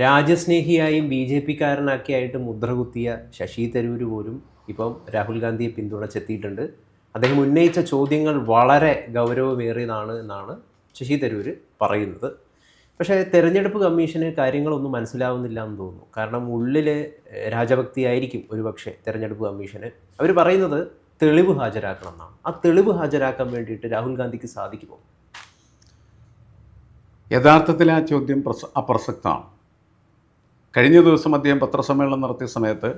രാജ്യസ്നേഹിയായും B J പിക്കാരനാക്കിയായിട്ട് മുദ്രകുത്തിയ ശശി തരൂർ പോലും ഇപ്പം രാഹുൽ ഗാന്ധിയെ പിന്തുണച്ചെത്തിയിട്ടുണ്ട്. അദ്ദേഹം ഉന്നയിച്ച ചോദ്യങ്ങൾ വളരെ ഗൗരവമേറിയതാണ് എന്നാണ് ശശി തരൂർ പറയുന്നത്. പക്ഷേ തെരഞ്ഞെടുപ്പ് കമ്മീഷന് കാര്യങ്ങളൊന്നും മനസ്സിലാവുന്നില്ല എന്ന് തോന്നുന്നു. കാരണം ഉള്ളിൽ രാജഭക്തിയായിരിക്കും ഒരുപക്ഷെ തെരഞ്ഞെടുപ്പ് കമ്മീഷന്. അവർ പറയുന്നത് തെളിവ് ഹാജരാക്കണം എന്നാണ് ആ തെളിവ് ഹാജരാക്കാൻ വേണ്ടിയിട്ട് രാഹുൽ ഗാന്ധിക്ക് സാധിക്കുമോ? യഥാർത്ഥത്തിൽ ആ ചോദ്യം പ്രസ അപ്രസക്തമാണ്. കഴിഞ്ഞ ദിവസം അദ്ദേഹം പത്രസമ്മേളനം നടത്തിയ സമയത്ത്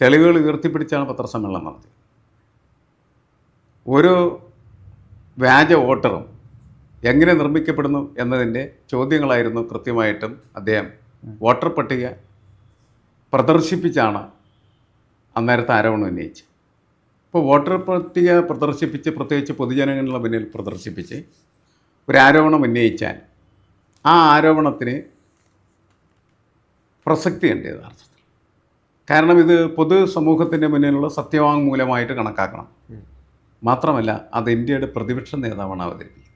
തെളിവുകൾ ഉയർത്തിപ്പിടിച്ചാണ് പത്രസമ്മേളനം നടത്തിയത്. ഒരു വ്യാജ വോട്ടറും എങ്ങനെ നിർമ്മിക്കപ്പെടുന്നു എന്നതിന്റെ ചോദ്യങ്ങളായിരുന്നു കൃത്യമായിട്ടും അദ്ദേഹം വോട്ടർ പട്ടിക പ്രദർശിപ്പിച്ചാണ് അന്നേരത്തെ ആരോപണം ഉന്നയിച്ചത്. ഇപ്പോൾ വോട്ടർ പട്ടിക പ്രദർശിപ്പിച്ച് പ്രത്യേകിച്ച് പൊതുജനങ്ങളുടെ മുന്നിൽ പ്രദർശിപ്പിച്ച് ഒരു ആരോപണം ഉന്നയിച്ചാൽ ആ ആരോപണത്തിന് പ്രസക്തിയുണ്ട് യഥാർത്ഥത്തിൽ. കാരണം ഇത് പൊതു സമൂഹത്തിന്റെ മുന്നിലുള്ള സത്യവാങ്മൂലമായിട്ട് കണക്കാക്കണം. മാത്രമല്ല അത് ഇന്ത്യയുടെ പ്രതിപക്ഷ നേതാവാണ് അവതരിപ്പിക്കുന്നത്.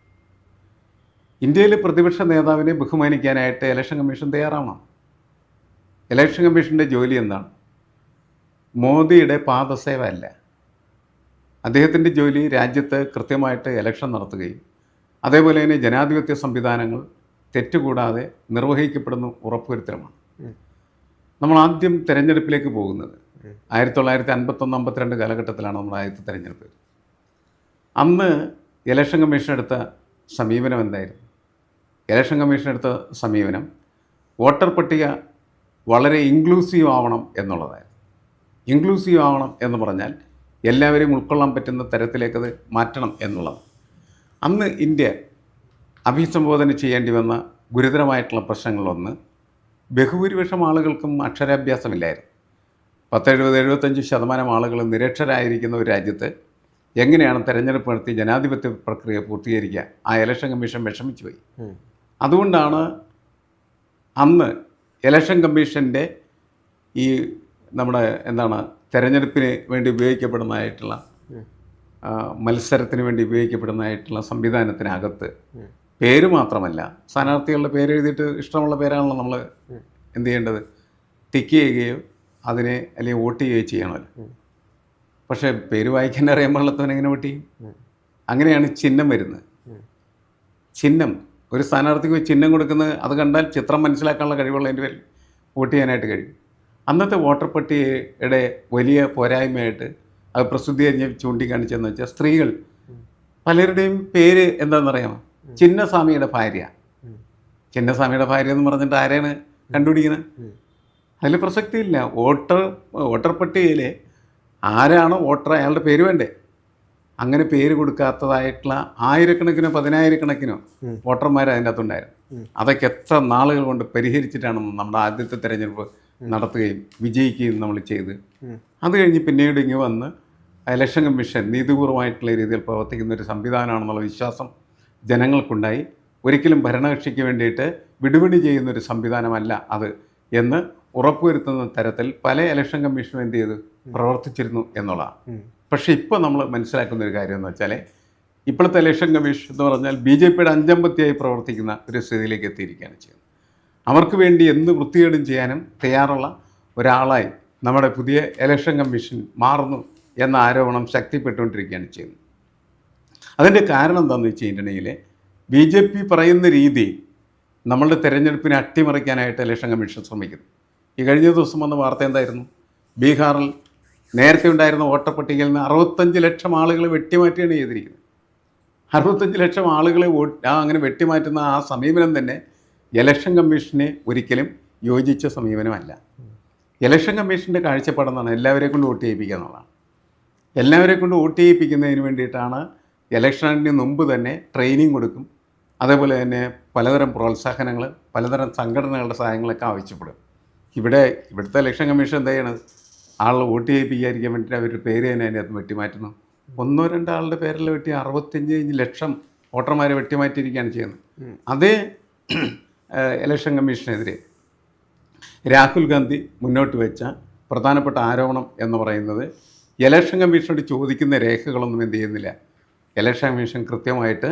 ഇന്ത്യയിലെ പ്രതിപക്ഷ നേതാവിനെ ബഹുമാനിക്കാനായിട്ട് ഇലക്ഷൻ കമ്മീഷൻ തയ്യാറാവണം. ഇലക്ഷൻ കമ്മീഷന്റെ ജോലി എന്താണ്? മോദിയുടെ പാദസേവ അല്ല അദ്ദേഹത്തിന്റെ ജോലി രാജ്യത്ത് കൃത്യമായിട്ട് ഇലക്ഷൻ നടത്തുകയും അതേപോലെ തന്നെ ജനാധിപത്യ സംവിധാനങ്ങൾ തെറ്റുകൂടാതെ നിർവഹിക്കപ്പെടുന്നു ഉറപ്പുവരുത്തലുമാണ്. നമ്മൾ ആദ്യം തിരഞ്ഞെടുപ്പിലേക്ക് പോകുന്നത്. ആയിരത്തി തൊള്ളായിരത്തി അൻപത്തൊന്ന് അമ്പത്തിരണ്ട് കാലഘട്ടത്തിലാണ് നമ്മൾ ആദ്യത്തെ തിരഞ്ഞെടുപ്പ്. അന്ന് ഇലക്ഷൻ കമ്മീഷൻ എടുത്ത സമീപനം എന്തായിരുന്നു? ഇലക്ഷൻ കമ്മീഷൻ എടുത്ത സമീപനം വോട്ടർ പട്ടിക വളരെ ഇൻക്ലൂസീവ് ആവണം എന്നുള്ളതായിരുന്നു. ഇൻക്ലൂസീവ് ആവണം എന്ന് പറഞ്ഞാൽ എല്ലാവരെയും ഉൾക്കൊള്ളാൻ പറ്റുന്ന തരത്തിലേക്കത് മാറ്റണം എന്നുള്ളത്. അന്ന് ഇന്ത്യ അഭിസംബോധന ചെയ്യേണ്ടി വന്ന ഗുരുതരമായിട്ടുള്ള പ്രശ്നങ്ങളൊന്ന് ബഹുഭൂരിപക്ഷം ആളുകൾക്കും അക്ഷരാഭ്യാസമില്ലായിരുന്നു. പത്തെഴുപത് എഴുപത്തഞ്ച് ശതമാനം ആളുകൾ നിരക്ഷരായിരിക്കുന്ന ഒരു രാജ്യത്ത് എങ്ങനെയാണ് തെരഞ്ഞെടുപ്പ് നടത്തി ജനാധിപത്യ പ്രക്രിയ പൂർത്തീകരിക്കുക? ആ ഇലക്ഷൻ കമ്മീഷൻ വിഷമിച്ചു പോയി. അതുകൊണ്ടാണ് അന്ന് ഇലക്ഷൻ കമ്മീഷന്റെ ഈ നമ്മുടെ എന്താണ് തെരഞ്ഞെടുപ്പിന് വേണ്ടി ഉപയോഗിക്കപ്പെടുന്നതായിട്ടുള്ള മത്സരത്തിന് വേണ്ടി ഉപയോഗിക്കപ്പെടുന്നതായിട്ടുള്ള സംവിധാനത്തിനകത്ത് പേര് മാത്രമല്ല സ്ഥാനാർത്ഥികളുടെ പേര് എഴുതിയിട്ട് ഇഷ്ടമുള്ള പേരാണല്ലോ നമ്മൾ എന്ത് ചെയ്യേണ്ടത്? ടിക്ക് ചെയ്യുകയോ അതിനെ അല്ലെങ്കിൽ വോട്ട് ചെയ്യുകയോ ചെയ്യണമല്ലോ. പക്ഷേ പേര് വായിക്കാൻ അറിയാൻ എങ്ങനെ വോട്ട് ചെയ്യും? അങ്ങനെയാണ് ചിഹ്നം വരുന്നത്. ചിഹ്നം ഒരു സ്ഥാനാർത്ഥിക്ക് ഒരു ചിഹ്നം കൊടുക്കുന്നത് അത് കണ്ടാൽ ചിത്രം മനസ്സിലാക്കാനുള്ള കഴിവുള്ളതിന്റെ പേരിൽ വോട്ട് ചെയ്യാനായിട്ട് കഴിയും. അന്നത്തെ വോട്ടർ പട്ടികയുടെ വലിയ പോരായ്മയായിട്ട് അത് പ്രസിദ്ധീകരിച്ച് ചൂണ്ടിക്കാണിച്ചതെന്ന് വെച്ചാൽ സ്ത്രീകൾ. പലരുടെയും പേര് എന്താണെന്നറിയാമോ? ചിന്നസ്വാമിയുടെ ഭാര്യ. ചിന്നസ്വാമിയുടെ ഭാര്യ എന്ന് പറഞ്ഞിട്ട് ആരെയാണ് കണ്ടുപിടിക്കുന്നത് അതിൽ പ്രസക്തിയില്ല. വോട്ടർ വോട്ടർ പട്ടികയിൽ ആരാണോ വോട്ടർ അയാളുടെ പേര് വേണ്ടേ? അങ്ങനെ പേര് കൊടുക്കാത്തതായിട്ടുള്ള ആയിരക്കണക്കിനോ പതിനായിരക്കണക്കിനോ വോട്ടർമാർ അതിന്റെ അകത്തുണ്ടായിരുന്നു. അതൊക്കെ എത്ര നാളുകൾ കൊണ്ട് പരിഹരിച്ചിട്ടാണ് നമ്മുടെ ആദ്യത്തെ തെരഞ്ഞെടുപ്പ് നടത്തുകയും വിജയിക്കുകയും നമ്മൾ ചെയ്ത്. അത് കഴിഞ്ഞ് പിന്നീട് ഇങ്ങ് വന്ന് ഇലക്ഷൻ കമ്മീഷൻ നീതിപൂർവമായിട്ടുള്ള രീതിയിൽ പ്രവർത്തിക്കുന്ന ഒരു സംവിധാനമാണെന്നുള്ള വിശ്വാസം ജനങ്ങൾക്കുണ്ടായി. ഒരിക്കലും ഭരണകക്ഷിക്ക് വേണ്ടിയിട്ട് വിടുവിണി ചെയ്യുന്നൊരു സംവിധാനമല്ല അത് എന്ന് ഉറപ്പുവരുത്തുന്ന തരത്തിൽ പല ഇലക്ഷൻ കമ്മീഷനും എന്ത് ചെയ്തു? പ്രവർത്തിച്ചിരുന്നു എന്നുള്ളതാണ്. പക്ഷേ ഇപ്പോൾ നമ്മൾ മനസ്സിലാക്കുന്ന ഒരു കാര്യം എന്ന് വെച്ചാൽ ഇപ്പോഴത്തെ ഇലക്ഷൻ കമ്മീഷൻ എന്ന് പറഞ്ഞാൽ ബി ജെ പിയുടെ അഞ്ചമ്പത്തിയായി പ്രവർത്തിക്കുന്ന ഒരു സ്ഥിതിയിലേക്ക് എത്തിയിരിക്കുകയാണ് ചെയ്യുന്നത്. അവർക്ക് വേണ്ടി എന്ത് വൃത്തികേടും ചെയ്യാനും തയ്യാറുള്ള ഒരാളായി നമ്മുടെ പുതിയ ഇലക്ഷൻ കമ്മീഷൻ മാറുന്നു എന്ന ആരോപണം ശക്തിപ്പെട്ടുകൊണ്ടിരിക്കുകയാണ് ചെയ്യുന്നത്. അതിന്റെ കാരണം എന്താണെന്ന് വെച്ച് കഴിഞ്ഞിട്ടുണ്ടെങ്കിൽ ബി ജെ പി പറയുന്ന രീതി നമ്മളുടെ തെരഞ്ഞെടുപ്പിനെ അട്ടിമറിക്കാനായിട്ട് ഇലക്ഷൻ കമ്മീഷൻ ശ്രമിക്കുന്നു. ഈ കഴിഞ്ഞ ദിവസം വന്ന വാർത്ത എന്തായിരുന്നു? ബീഹാറിൽ നേരത്തെ ഉണ്ടായിരുന്ന വോട്ടർ പട്ടികയിൽ നിന്ന് അറുപത്തഞ്ച് ലക്ഷം ആളുകളെ വെട്ടിമാറ്റുകയാണ് ചെയ്തിരിക്കുന്നത്. അറുപത്തഞ്ച് ലക്ഷം ആളുകളെ വോട്ട് ആ അങ്ങനെ വെട്ടിമാറ്റുന്ന ആ സമീപനം തന്നെ ഇലക്ഷൻ കമ്മീഷനെ ഒരിക്കലും യോജിച്ച സമീപനമല്ല. ഇലക്ഷൻ കമ്മീഷന്റെ കാഴ്ചപ്പാടെന്നാണ് എല്ലാവരെയും കൊണ്ട് വോട്ട് ചെയ്യിപ്പിക്കുക എന്നുള്ളതാണ്. എല്ലാവരെ കൊണ്ട് വോട്ട് ചെയ്യിപ്പിക്കുന്നതിന് വേണ്ടിയിട്ടാണ് ഇലക്ഷന് മുമ്പ് തന്നെ ട്രെയിനിങ് കൊടുക്കും. അതേപോലെ തന്നെ പലതരം പ്രോത്സാഹനങ്ങൾ പലതരം സംഘടനകളുടെ സഹായങ്ങളൊക്കെ ആവശ്യപ്പെടും. ഇവിടെ ഇവിടുത്തെ ഇലക്ഷൻ കമ്മീഷൻ എന്താ ചെയ്യണത്? ആൾ വോട്ട് ചെയ്യിപ്പിക്കാതിരിക്കാൻ വേണ്ടിയിട്ട് അവരുടെ പേര് തന്നെ അതിനകത്ത് വെട്ടിമാറ്റുന്നു. ഒന്നോ രണ്ടോ ആളുടെ പേരിൽ വെട്ടി അറുപത്തഞ്ച് ലക്ഷം വോട്ടർമാരെ വെട്ടിമാറ്റിയിരിക്കുകയാണ് ചെയ്യുന്നത്. അതേ ഇലക്ഷൻ കമ്മീഷനെതിരെ രാഹുൽ ഗാന്ധി മുന്നോട്ട് വെച്ച പ്രധാനപ്പെട്ട ആരോപണം എന്ന് പറയുന്നത് ഇലക്ഷൻ കമ്മീഷനോട് ചോദിക്കുന്ന രേഖകളൊന്നും എന്ത് ചെയ്യുന്നില്ല. ഇലക്ഷൻ കമ്മീഷൻ കൃത്യമായിട്ട്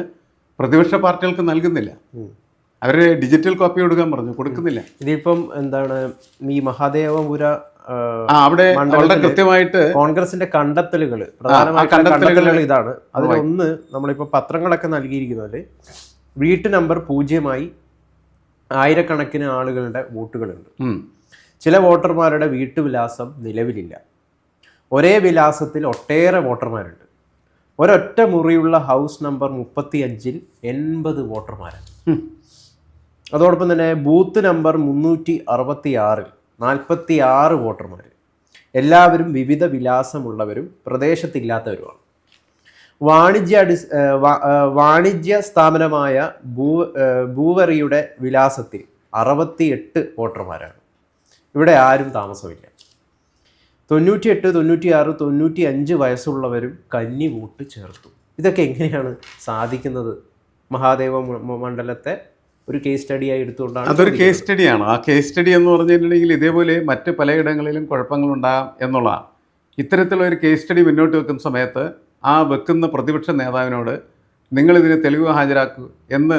പ്രതിപക്ഷ പാർട്ടികൾക്ക് നൽകുന്നില്ല. അവർ ഡിജിറ്റൽ കോപ്പി കൊടുക്കാൻ പറഞ്ഞു കൊടുക്കുന്നില്ല. ഇതിപ്പം എന്താണ് ഈ മഹാദേവപുര അവിടെ വളരെ കൃത്യമായിട്ട് കോൺഗ്രസിന്റെ കണ്ടെത്തലുകൾ കണ്ടെത്തലുകൾ ഇതാണ്. അതിലൊന്ന് നമ്മളിപ്പോൾ പത്രങ്ങളൊക്കെ നൽകിയിരിക്കുന്നത് വീട്ടു നമ്പർ പൂജ്യമായി ആയിരക്കണക്കിന് ആളുകളുടെ വോട്ടുകളുണ്ട്. ചില വോട്ടർമാരുടെ വീട്ടുവിലാസം നിലവിലില്ല. ഒരേ വിലാസത്തിൽ ഒട്ടേറെ വോട്ടർമാരുണ്ട്. ഒരൊറ്റ മുറിയുള്ള ഹൗസ് നമ്പർ മുപ്പത്തി അഞ്ചിൽ എൺപത് വോട്ടർമാരാണ്. അതോടൊപ്പം തന്നെ ബൂത്ത് നമ്പർ മുന്നൂറ്റി അറുപത്തി ആറിൽ നാൽപ്പത്തി ആറ് വോട്ടർമാർ എല്ലാവരും വിവിധ വിലാസമുള്ളവരും പ്രദേശത്തില്ലാത്തവരുമാണ്. വാണിജ്യ അടി വാണിജ്യ സ്ഥാപനമായ ഭൂ ഭൂവറിയുടെ വിലാസത്തിൽ അറുപത്തി എട്ട് വോട്ടർമാരാണ്. ഇവിടെ ആരും താമസമില്ല. തൊണ്ണൂറ്റിയെട്ട് തൊണ്ണൂറ്റിയാറ് തൊണ്ണൂറ്റി അഞ്ച് വയസ്സുള്ളവരും കന്നി വോട്ട് ചേർത്തു. ഇതൊക്കെ എങ്ങനെയാണ് സാധിക്കുന്നത്? മഹാദേവ മണ്ഡലത്തെ ഒരു കേസ് സ്റ്റഡിയായി എടുത്തുകൊണ്ടാണ് അതൊരു കേസ് സ്റ്റഡിയാണ് ആ കേസ് സ്റ്റഡി എന്ന് പറഞ്ഞിട്ടുണ്ടെങ്കിൽ ഇതേപോലെ മറ്റ് പലയിടങ്ങളിലും കുഴപ്പങ്ങളുണ്ടാകാം എന്നുള്ളതാണ്. ഇത്തരത്തിലുള്ള ഒരു കേസ് സ്റ്റഡി മുന്നോട്ട് വെക്കുന്ന സമയത്ത് ആ വെക്കുന്ന പ്രതിപക്ഷ നേതാവിനോട് നിങ്ങളിതിന് തെളിവ് ഹാജരാക്കൂ എന്ന്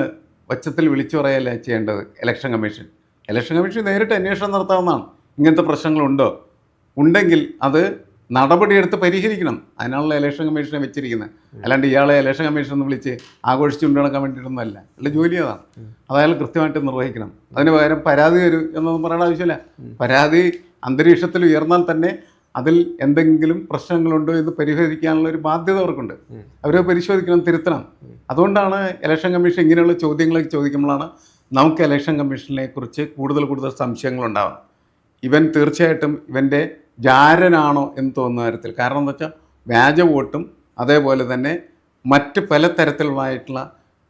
വച്ചത്തിൽ വിളിച്ചു പറയല്ല ചെയ്യേണ്ടത്? ഇലക്ഷൻ കമ്മീഷൻ ഇലക്ഷൻ കമ്മീഷൻ നേരിട്ട് അന്വേഷണം നടത്താവുന്നതാണ്. ഇങ്ങനത്തെ പ്രശ്നങ്ങളുണ്ടോ? ഉണ്ടെങ്കിൽ അത് നടപടിയെടുത്ത് പരിഹരിക്കണം. അതിനാണല്ലോ ഇലക്ഷൻ കമ്മീഷനെ വെച്ചിരിക്കുന്നത്. അല്ലാണ്ട് ഇയാളെ ഇലക്ഷൻ കമ്മീഷൻ എന്ന് വിളിച്ച് ആഘോഷിച്ചുകൊണ്ട് നടക്കാൻ വേണ്ടിയിട്ടൊന്നുമല്ല. അയാളുടെ ജോലി അതാണ്. അത് കൃത്യമായിട്ട് നിർവഹിക്കണം. അതിന് പകരം പരാതി വരും എന്നൊന്നും പറയേണ്ട ആവശ്യമില്ല. പരാതി അന്തരീക്ഷത്തിൽ ഉയർന്നാൽ തന്നെ അതിൽ എന്തെങ്കിലും പ്രശ്നങ്ങളുണ്ടോ എന്ന് പരിഹരിക്കാനുള്ള ഒരു ബാധ്യത അവർക്കുണ്ട്. അവരെ പരിശോധിക്കണം തിരുത്തണം. അതുകൊണ്ടാണ് ഇലക്ഷൻ കമ്മീഷൻ ഇങ്ങനെയുള്ള ചോദ്യങ്ങളൊക്കെ ചോദിക്കുമ്പോഴാണ് നമുക്ക് ഇലക്ഷൻ കമ്മീഷനെ കുറിച്ച് കൂടുതൽ കൂടുതൽ സംശയങ്ങളുണ്ടാവാം ഇവൻ തീർച്ചയായിട്ടും ഇവന്റെ ജാരനാണോ എന്ന് തോന്നുന്ന തരത്തിൽ കാരണം എന്താ വെച്ചാൽ വ്യാജ വോട്ടും അതേപോലെ തന്നെ മറ്റ് പല തരത്തിലുള്ളതായിട്ടുള്ള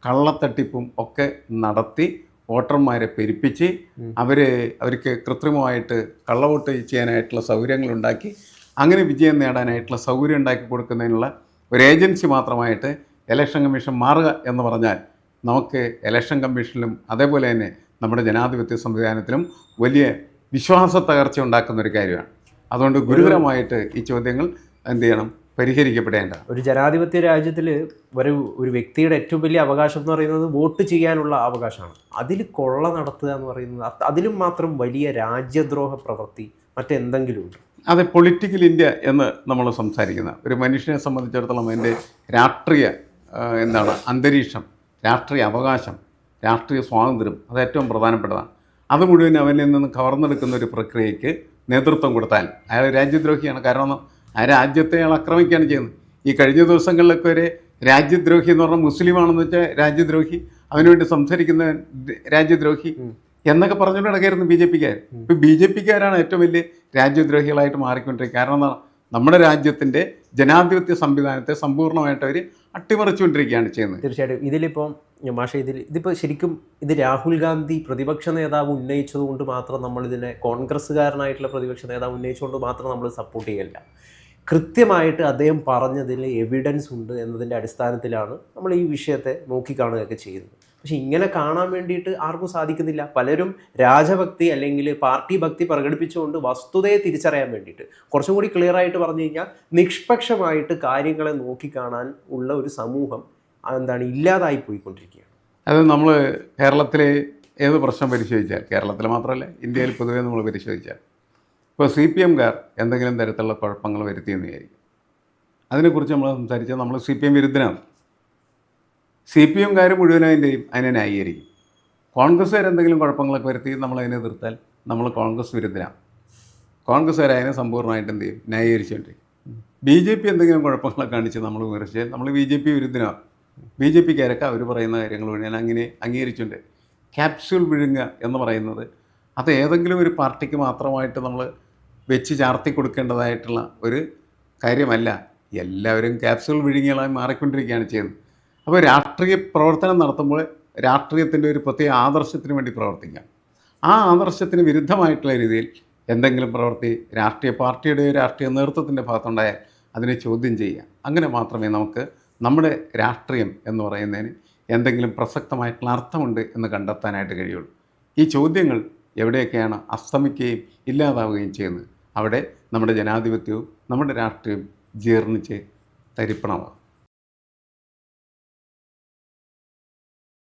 കള്ളത്തട്ടിപ്പും ഒക്കെ നടത്തി വോട്ടർമാരെ പെരുപ്പിച്ച് അവർ അവർക്ക് കൃത്രിമമായിട്ട് കള്ളവോട്ട് ചെയ്യാനായിട്ടുള്ള സൗകര്യങ്ങൾ ഉണ്ടാക്കി അങ്ങനെ വിജയം നേടാനായിട്ടുള്ള സൗകര്യം ഉണ്ടാക്കി കൊടുക്കുന്നതിനുള്ള ഒരു ഏജൻസി മാത്രമായിട്ട് ഇലക്ഷൻ കമ്മീഷൻ മാറുക എന്ന് പറഞ്ഞാൽ നമുക്ക് ഇലക്ഷൻ കമ്മീഷനിലും അതേപോലെ തന്നെ നമ്മുടെ ജനാധിപത്യ സംവിധാനത്തിലും വലിയ വിശ്വാസ തകർച്ച ഉണ്ടാക്കുന്ന ഒരു കാര്യമാണ്. അതുകൊണ്ട് ഗുരുതരമായിട്ട് ഈ ചോദ്യങ്ങൾ എന്ത് ചെയ്യണം? പരിഹരിക്കപ്പെടേണ്ട. ഒരു ജനാധിപത്യ രാജ്യത്തിൽ ഒരു ഒരു വ്യക്തിയുടെ ഏറ്റവും വലിയ അവകാശം എന്ന് പറയുന്നത് വോട്ട് ചെയ്യാനുള്ള അവകാശമാണ്. അതിൽ കൊള്ള നടത്തുക എന്ന് പറയുന്നത് അതിലും മാത്രം വലിയ രാജ്യദ്രോഹ പ്രവൃത്തി മറ്റെന്തെങ്കിലും ഉണ്ട്? അതെ പൊളിറ്റിക്കൽ ഇന്ത്യ എന്ന് നമ്മൾ സംസാരിക്കുന്ന ഒരു മനുഷ്യനെ സംബന്ധിച്ചിടത്തോളം അതിന്റെ രാഷ്ട്രീയ എന്താണ് അന്തരീക്ഷം രാഷ്ട്രീയ അവകാശം രാഷ്ട്രീയ സ്വാതന്ത്ര്യം അത് ഏറ്റവും പ്രധാനപ്പെട്ടതാണ്. അത് മുഴുവൻ അവനിൽ നിന്ന് കവർന്നെടുക്കുന്ന ഒരു പ്രക്രിയയ്ക്ക് നേതൃത്വം കൊടുത്താൽ അയാൾ രാജ്യദ്രോഹിയാണ്. കാരണം ആ രാജ്യത്തെ അയാൾ ആക്രമിക്കുകയാണ് ചെയ്യുന്നത്. ഈ കഴിഞ്ഞ ദിവസങ്ങളിലൊക്കെ ഒരു രാജ്യദ്രോഹി എന്ന് പറഞ്ഞാൽ മുസ്ലിമാണെന്ന് വെച്ചാൽ രാജ്യദ്രോഹി അവനുവേണ്ടി സംസാരിക്കുന്ന രാജ്യദ്രോഹി എന്നൊക്കെ പറഞ്ഞുകൊണ്ട് നടക്കായിരുന്നു ബി ജെ പിക്കാർ. ഇപ്പം ബി ജെ പിക്കാരാണ് ഏറ്റവും വലിയ രാജ്യദ്രോഹികളായിട്ട് മാറിക്കൊണ്ടിരിക്കുന്നത്. കാരണം എന്താണ്? നമ്മുടെ രാജ്യത്തിന്റെ ജനാധിപത്യ സംവിധാനത്തെ സമ്പൂർണമായിട്ട് അവർ അട്ടിമറിച്ചുകൊണ്ടിരിക്കുകയാണ് ചെയ്യുന്നത്. തീർച്ചയായിട്ടും. ഇതിലിപ്പം മാഷ ഇതിൽ ഇതിപ്പോൾ ശരിക്കും ഇത് രാഹുൽ ഗാന്ധി പ്രതിപക്ഷ നേതാവ് ഉന്നയിച്ചത് കൊണ്ട് മാത്രം നമ്മൾ ഇതിനെ കോൺഗ്രസ്സുകാരനായിട്ടുള്ള പ്രതിപക്ഷ നേതാവ് ഉന്നയിച്ചുകൊണ്ട് മാത്രം നമ്മൾ സപ്പോർട്ട് ചെയ്യല്ല കൃത്യമായിട്ട് അദ്ദേഹം പറഞ്ഞതിൽ എവിഡൻസ് ഉണ്ട് എന്നതിന്റെ അടിസ്ഥാനത്തിലാണ് നമ്മൾ ഈ വിഷയത്തെ നോക്കിക്കാണുകയൊക്കെ ചെയ്യുന്നത്. പക്ഷെ ഇങ്ങനെ കാണാൻ വേണ്ടിയിട്ട് ആർക്കും സാധിക്കുന്നില്ല. പലരും രാജഭക്തി അല്ലെങ്കിൽ പാർട്ടി ഭക്തി പ്രകടിപ്പിച്ചുകൊണ്ട് വസ്തുതയെ തിരിച്ചറിയാൻ വേണ്ടിയിട്ട്. കുറച്ചും കൂടി ക്ലിയർ ആയിട്ട് പറഞ്ഞു കഴിഞ്ഞാൽ നിഷ്പക്ഷമായിട്ട് കാര്യങ്ങളെ നോക്കിക്കാണാൻ ഉള്ള ഒരു സമൂഹം എന്താണ് ഇല്ലാതായി പോയിക്കൊണ്ടിരിക്കുകയാണ്. അത് നമ്മൾ കേരളത്തിലെ ഏത് പ്രശ്നം പരിശോധിച്ചാൽ കേരളത്തിൽ മാത്രമല്ല ഇന്ത്യയിൽ പൊതുവേ നമ്മൾ പരിശോധിച്ചാൽ ഇപ്പോൾ സി പി എംകാർ എന്തെങ്കിലും തരത്തിലുള്ള കുഴപ്പങ്ങൾ വരുത്തിയെന്ന് വിചാരിക്കും. അതിനെക്കുറിച്ച് നമ്മൾ സംസാരിച്ചാൽ നമ്മൾ സി പി എം വിരുദ്ധനാണ്. സി പി എംകാർ മുഴുവനും അതിന്റെയും അതിനെ ന്യായീകരിക്കും. കോൺഗ്രസ്സുകാർ എന്തെങ്കിലും കുഴപ്പങ്ങളൊക്കെ വരുത്തി നമ്മൾ അതിനെ എതിർത്താൽ നമ്മൾ കോൺഗ്രസ് വിരുദ്ധനാണ് കോൺഗ്രസ്സുകാർ അതിനെ സമ്പൂർണമായിട്ട് എന്ത് ചെയ്യും? ന്യായീകരിച്ചുകൊണ്ടിരിക്കും. ബി ജെ പി എന്തെങ്കിലും കുഴപ്പങ്ങളൊക്കെ കാണിച്ച് നമ്മൾ വിമർശിച്ചാൽ നമ്മൾ ബി ജെ പി വിരുദ്ധനാണ് ബി ജെ പിക്കാരൊക്കെ അവർ പറയുന്ന കാര്യങ്ങൾ ഞാൻ അങ്ങനെ അംഗീകരിച്ചുണ്ട് ക്യാപ്സ്യൂൾ വിഴുങ്ങുക എന്ന് പറയുന്നത് അത് ഏതെങ്കിലും ഒരു പാർട്ടിക്ക് മാത്രമായിട്ട് നമ്മൾ വെച്ച് ചാർത്തി കൊടുക്കേണ്ടതായിട്ടുള്ള ഒരു കാര്യമല്ല. എല്ലാവരും ക്യാപ്സ്യൂൾ വിഴുങ്ങികളായി മാറിക്കൊണ്ടിരിക്കുകയാണ് ചെയ്യുന്നത്. അപ്പോൾ രാഷ്ട്രീയ പ്രവർത്തനം നടത്തുമ്പോൾ രാഷ്ട്രീയത്തിന്റെ ഒരു പ്രത്യേക ആദർശത്തിന് വേണ്ടി പ്രവർത്തിക്കാം ആ ആദർശത്തിന് വിരുദ്ധമായിട്ടുള്ള രീതിയിൽ എന്തെങ്കിലും പ്രവൃത്തി രാഷ്ട്രീയ പാർട്ടിയുടെ രാഷ്ട്രീയ നേതൃത്വത്തിന്റെ ഭാഗത്തുണ്ടായാൽ അതിനെ ചോദ്യം ചെയ്യുക. അങ്ങനെ മാത്രമേ നമുക്ക് നമ്മുടെ രാഷ്ട്രീയം എന്ന് പറയുന്നതിന് എന്തെങ്കിലും പ്രസക്തമായിട്ടുള്ള അർത്ഥമുണ്ട് എന്ന് കണ്ടെത്താനായിട്ട് കഴിയുള്ളൂ. ഈ ചോദ്യങ്ങൾ എവിടെയൊക്കെയാണ് അസ്തമിക്കുകയും ഇല്ലാതാവുകയും ചെയ്യുന്നത്? അവിടെ നമ്മുടെ ജനാധിപത്യവും നമ്മുടെ രാഷ്ട്രീയവും ജീർണിച്ച് തരിപ്പണമാകും.